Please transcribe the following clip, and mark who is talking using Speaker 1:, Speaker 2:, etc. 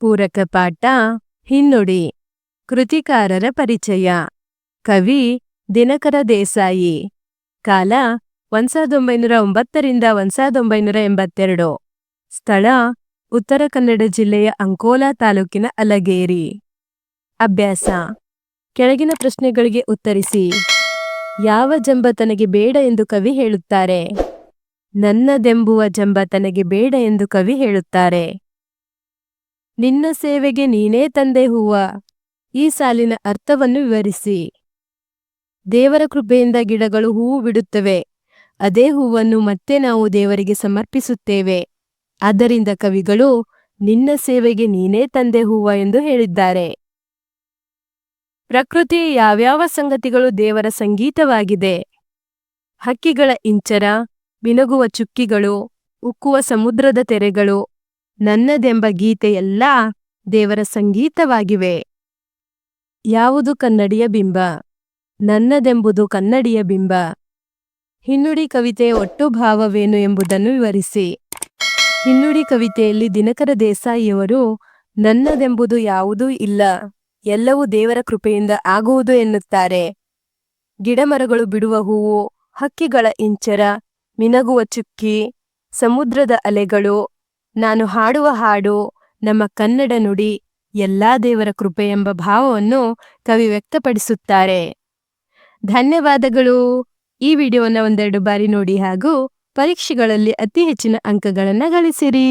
Speaker 1: ಪೂರಕ ಪಾಠ ಹಿನ್ನುಡಿ ಕೃತಿಕಾರರ ಪರಿಚಯ. ಕವಿ ದಿನಕರ ದೇಸಾಯಿ. ಕಾಲ ಒಂದ್ ಸಾವಿರದ ಒಂಬೈನೂರ ಒಂಬತ್ತರಿಂದ ಒಂದ್ ಸಾವಿರದ ಒಂಬೈನೂರ ಎಂಬತ್ತೆರಡು ಸ್ಥಳ, ಉತ್ತರ ಕನ್ನಡ ಜಿಲ್ಲೆಯ ಅಂಕೋಲಾ ತಾಲೂಕಿನ ಅಲಗೇರಿ. ಅಭ್ಯಾಸ. ಕೆಳಗಿನ ಪ್ರಶ್ನೆಗಳಿಗೆ ಉತ್ತರಿಸಿ. ಯಾವ ಜಂಬ ತನಗೆ ಬೇಡ ಎಂದು ಕವಿ ಹೇಳುತ್ತಾರೆ? ನನ್ನದೆಂಬುವ ಜಂಬ ತನಗೆ ಬೇಡ ಎಂದು ಕವಿ ಹೇಳುತ್ತಾರೆ. ನಿನ್ನ ಸೇವೆಗೆ ನೀನೇ ತಂದೆ ಹೂವ. ಈ ಸಾಲಿನ ಅರ್ಥವನ್ನು ವಿವರಿಸಿ. ದೇವರ ಕೃಪೆಯಿಂದ ಗಿಡಗಳು ಹೂವು ಬಿಡುತ್ತವೆ. ಅದೇ ಹೂವನ್ನು ಮತ್ತೆ ನಾವು ದೇವರಿಗೆ ಸಮರ್ಪಿಸುತ್ತೇವೆ. ಆದ್ದರಿಂದ ಕವಿಗಳು, ನಿನ್ನ ಸೇವೆಗೆ ನೀನೇ ತಂದೆ ಹೂವ ಎಂದು ಹೇಳಿದ್ದಾರೆ. ಪ್ರಕೃತಿಯ ಯಾವ್ಯಾವ ಸಂಗತಿಗಳು ದೇವರ ಸಂಗೀತವಾಗಿದೆ? ಹಕ್ಕಿಗಳ ಇಂಚರ ಬಿನಗುವ ಚುಕ್ಕಿಗಳು, ಉಕ್ಕುವ ಸಮುದ್ರದ ತೆರೆಗಳು ನನ್ನದೆಂಬ ಗೀತೆಯೆಲ್ಲ ದೇವರ ಸಂಗೀತವಾಗಿವೆ. ಯಾವುದು ಕನ್ನಡಿಯ ಬಿಂಬ? ನನ್ನದೆಂಬುದು ಕನ್ನಡಿಯ ಬಿಂಬ. ಹಿನ್ನುಡಿ ಕವಿತೆಯ ಒಟ್ಟು ಭಾವವೇನು ಎಂಬುದನ್ನು ವಿವರಿಸಿ. ಹಿನ್ನುಡಿ ಕವಿತೆಯಲ್ಲಿ ದಿನಕರ ದೇಸಾಯಿಯವರು, ನನ್ನದೆಂಬುದು ಯಾವುದೂ ಇಲ್ಲ, ಎಲ್ಲವೂ ದೇವರ ಕೃಪೆಯಿಂದ ಆಗುವುದು ಎನ್ನುತ್ತಾರೆ. ಗಿಡಮರಗಳು ಬಿಡುವ ಹೂವು, ಹಕ್ಕಿಗಳ ಇಂಚರ, ಮಿನಗುವ ಚುಕ್ಕಿ, ಸಮುದ್ರದ ಅಲೆಗಳು ನಾನು ಹಾಡುವ ಹಾಡು, ನಮ್ಮ ಕನ್ನಡ ನುಡಿ, ಎಲ್ಲಾ ದೇವರ ಕೃಪೆ ಎಂಬ ಭಾವವನ್ನು ಕವಿ ವ್ಯಕ್ತಪಡಿಸುತ್ತಾರೆ. ಧನ್ಯವಾದಗಳು. ಈ ವಿಡಿಯೋನ ಒಂದೆರಡು ಬಾರಿ ನೋಡಿ ಹಾಗೂ ಪರೀಕ್ಷೆಗಳಲ್ಲಿ ಅತಿ ಹೆಚ್ಚಿನ ಅಂಕಗಳನ್ನು ಗಳಿಸಿರಿ.